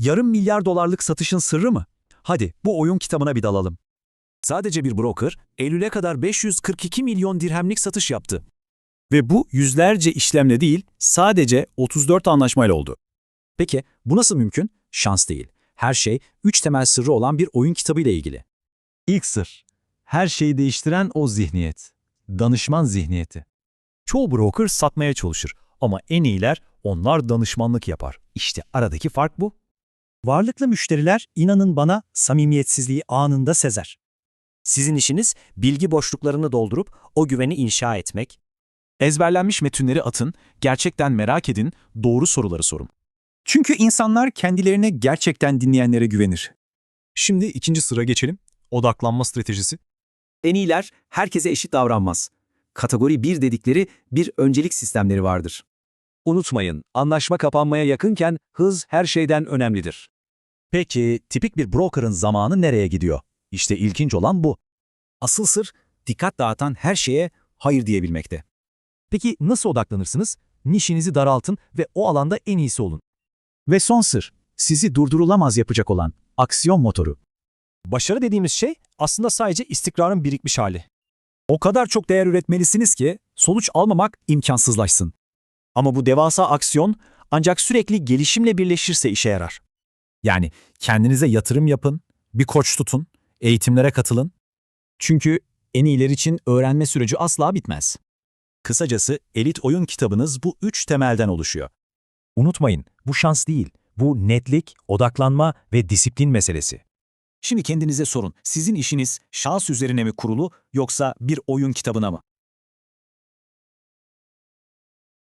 Yarım milyar dolarlık satışın sırrı mı? Hadi bu oyun kitabına bir dalalım. Sadece bir broker, Eylül'e kadar 542 milyon dirhemlik satış yaptı. Ve bu yüzlerce işlemle değil, sadece 34 anlaşmayla oldu. Peki bu nasıl mümkün? Şans değil. Her şey üç temel sırrı olan bir oyun kitabı ile ilgili. İlk sır. Her şeyi değiştiren o zihniyet. Danışman zihniyeti. Çoğu broker satmaya çalışır ama en iyiler onlar danışmanlık yapar. İşte aradaki fark bu. Varlıklı müşteriler inanın bana samimiyetsizliği anında sezer. Sizin işiniz bilgi boşluklarını doldurup o güveni inşa etmek. Ezberlenmiş metinleri atın, gerçekten merak edin, doğru soruları sorun. Çünkü insanlar kendilerine gerçekten dinleyenlere güvenir. Şimdi ikinci sıra geçelim. Odaklanma stratejisi. En iyiler herkese eşit davranmaz. Kategori 1 dedikleri bir öncelik sistemleri vardır. Unutmayın, anlaşma kapanmaya yakınken hız her şeyden önemlidir. Peki tipik bir broker'ın zamanı nereye gidiyor? İşte ilginç olan bu. Asıl sır dikkat dağıtan her şeye hayır diyebilmekte. Peki nasıl odaklanırsınız? Nişinizi daraltın ve o alanda en iyisi olun. Ve son sır, sizi durdurulamaz yapacak olan aksiyon motoru. Başarı dediğimiz şey aslında sadece istikrarın birikmiş hali. O kadar çok değer üretmelisiniz ki sonuç almamak imkansızlaşsın. Ama bu devasa aksiyon ancak sürekli gelişimle birleşirse işe yarar. Yani kendinize yatırım yapın, bir koç tutun, eğitimlere katılın. Çünkü en iyiler için öğrenme süreci asla bitmez. Kısacası elit oyun kitabınız bu üç temelden oluşuyor. Unutmayın, bu şans değil. Bu netlik, odaklanma ve disiplin meselesi. Şimdi kendinize sorun, sizin işiniz şans üzerine mi kurulu yoksa bir oyun kitabına mı?